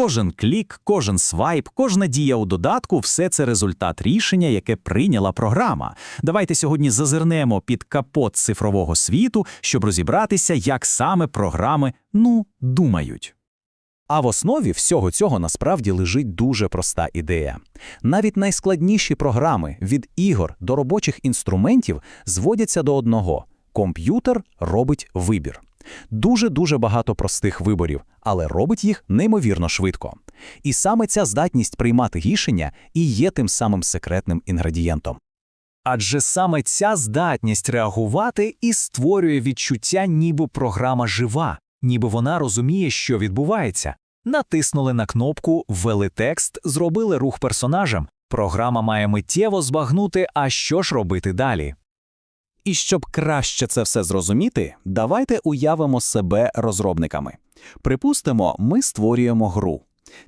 Кожен клік, кожен свайп, кожна дія у додатку все це результат рішення, яке прийняла програма. Давайте сьогодні зазирнемо під капот цифрового світу, щоб розібратися, як саме програми ну думають. А в основі всього цього насправді лежить дуже проста ідея. Навіть найскладніші програми від ігор до робочих інструментів зводяться до одного: комп'ютер робить вибір. Дуже-дуже багато простих виборів, але робить їх неймовірно швидко. І саме ця здатність приймати рішення і є тим самим секретним інгредієнтом. Адже саме ця здатність реагувати і створює відчуття, ніби програма жива, ніби вона розуміє, що відбувається. Натиснули на кнопку «Ввели текст, зробили рух персонажем. Програма має миттєво збагнути, а що ж робити далі. І щоб краще це все зрозуміти, давайте уявимо себе розробниками. Припустимо, ми створюємо гру.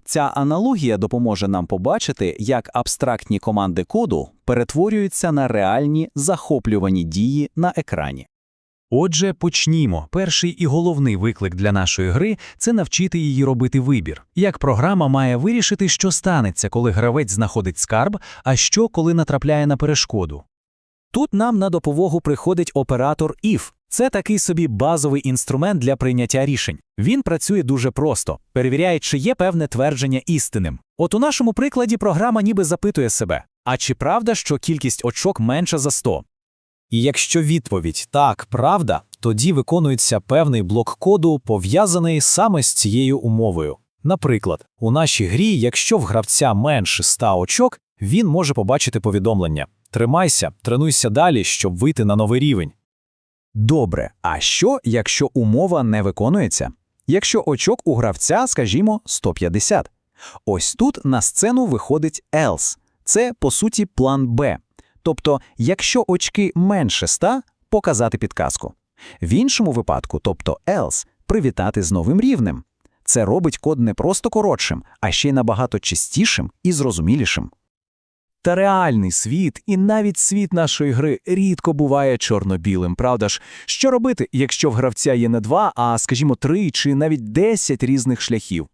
Ця аналогія допоможе нам побачити, як абстрактні команди коду перетворюються на реальні захоплювані дії на екрані. Отже, почнімо. Перший і головний виклик для нашої гри це навчити її робити вибір. Як програма має вирішити, що станеться, коли гравець знаходить скарб, а що, коли натрапляє на перешкоду. Тут нам на допомогу приходить оператор if. Це такий собі базовий інструмент для прийняття рішень. Він працює дуже просто, перевіряє, чи є певне твердження істинним. От у нашому прикладі програма ніби запитує себе: а чи правда, що кількість очок менша за 100? І якщо відповідь так, правда, тоді виконується певний блок коду, пов'язаний саме з цією умовою. Наприклад, у нашій грі, якщо в гравця менше 100 очок, він може побачити повідомлення: Тримайся, тренуйся далі, щоб вийти на новий рівень. Добре, а що, якщо умова не виконується? Якщо очок у гравця, скажімо, 150. Ось тут на сцену виходить else. Це, по суті, план Б. Тобто, якщо очки менше 100, показати підказку. В іншому випадку, тобто else, привітати з новим рівнем. Це робить код не просто коротшим, а ще й набагато чистішим і зрозумілішим. Та реальний світ і навіть світ нашої гри рідко буває чорно-білим, правда ж? Що робити, якщо в гравця є не два, а, скажімо, три чи навіть десять різних шляхів?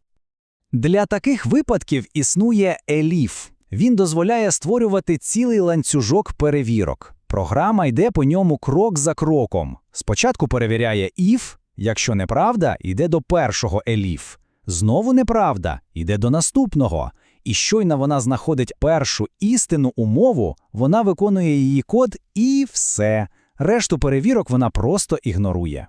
Для таких випадків існує ELIF. Він дозволяє створювати цілий ланцюжок перевірок. Програма йде по ньому крок за кроком. Спочатку перевіряє if, якщо неправда, йде до першого ELIF. Знову неправда, йде до наступного. І щойно вона знаходить першу істинну умову, вона виконує її код і все. Решту перевірок вона просто ігнорує.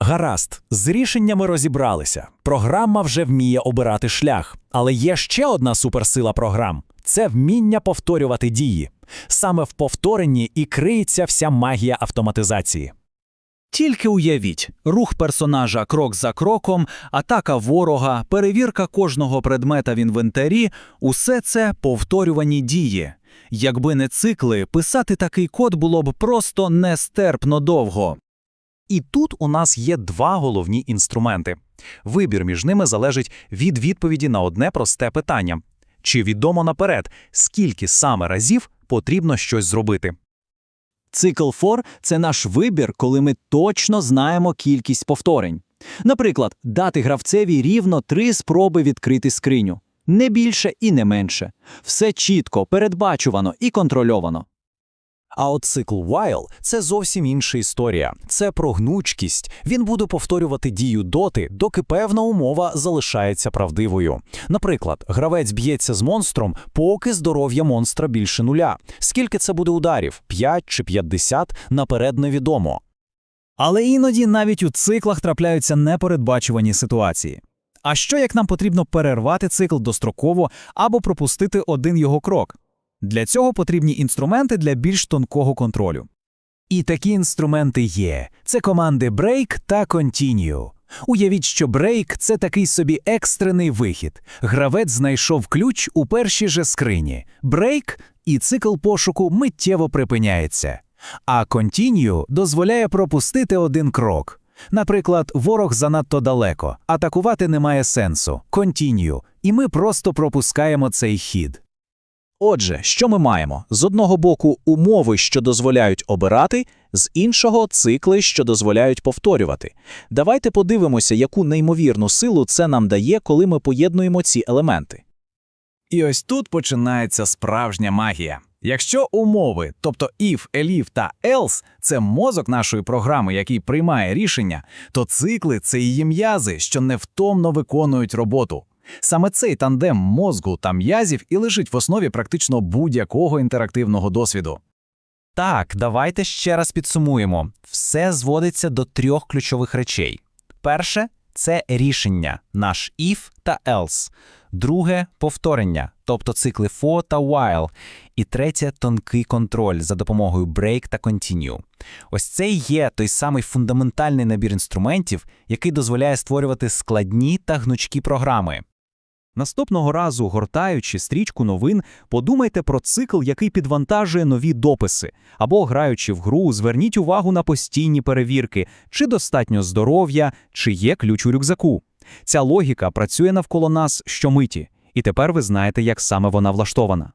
Гаразд, з рішеннями розібралися. Програма вже вміє обирати шлях. Але є ще одна суперсила програм це вміння повторювати дії. Саме в повторенні і криється вся магія автоматизації. Тільки уявіть, рух персонажа крок за кроком, атака ворога, перевірка кожного предмета в інвентарі усе це повторювані дії. Якби не цикли, писати такий код було б просто нестерпно довго. І тут у нас є два головні інструменти. Вибір між ними залежить від відповіді на одне просте питання: чи відомо наперед, скільки саме разів потрібно щось зробити. Цикл фор – це наш вибір, коли ми точно знаємо кількість повторень. Наприклад, дати гравцеві рівно три спроби відкрити скриню. Не більше і не менше. Все чітко, передбачувано і контрольовано. А от цикл while – це зовсім інша історія. Це про гнучкість. Він буде повторювати дію доти, доки певна умова залишається правдивою. Наприклад, гравець б'ється з монстром, поки здоров'я монстра більше нуля. Скільки це буде ударів? 5 чи 50? Наперед невідомо. Але іноді навіть у циклах трапляються непередбачувані ситуації. А що як нам потрібно перервати цикл достроково або пропустити один його крок? Для цього потрібні інструменти для більш тонкого контролю. І такі інструменти є: це команди Break та Continue. Уявіть, що Break – це такий собі екстрений вихід. Гравець знайшов ключ у першій же скрині. Break – і цикл пошуку миттєво припиняється. А Continue дозволяє пропустити один крок. Наприклад, ворог занадто далеко, атакувати немає сенсу. Continue. І ми просто пропускаємо цей хід. Отже, що ми маємо? З одного боку, умови, що дозволяють обирати, з іншого цикли, що дозволяють повторювати. Давайте подивимося, яку неймовірну силу це нам дає, коли ми поєднуємо ці елементи. І ось тут починається справжня магія. Якщо умови, тобто if, elif та else – це мозок нашої програми, який приймає рішення, то цикли – це її м'язи, що невтомно виконують роботу. Саме цей тандем мозку та м'язів і лежить в основі практично будь-якого інтерактивного досвіду. Так, давайте ще раз підсумуємо. Все зводиться до трьох ключових речей. Перше це рішення, наш if та else. Друге повторення, тобто цикли for та while. І третє тонкий контроль за допомогою break та continue. Ось це є той самий фундаментальний набір інструментів, який дозволяє створювати складні та гнучкі програми. Наступного разу, гортаючи стрічку новин, подумайте про цикл, який підвантажує нові дописи. Або, граючи в гру, зверніть увагу на постійні перевірки, чи достатньо здоров'я, чи є ключ у рюкзаку. Ця логіка працює навколо нас щомиті, і тепер ви знаєте, як саме вона влаштована.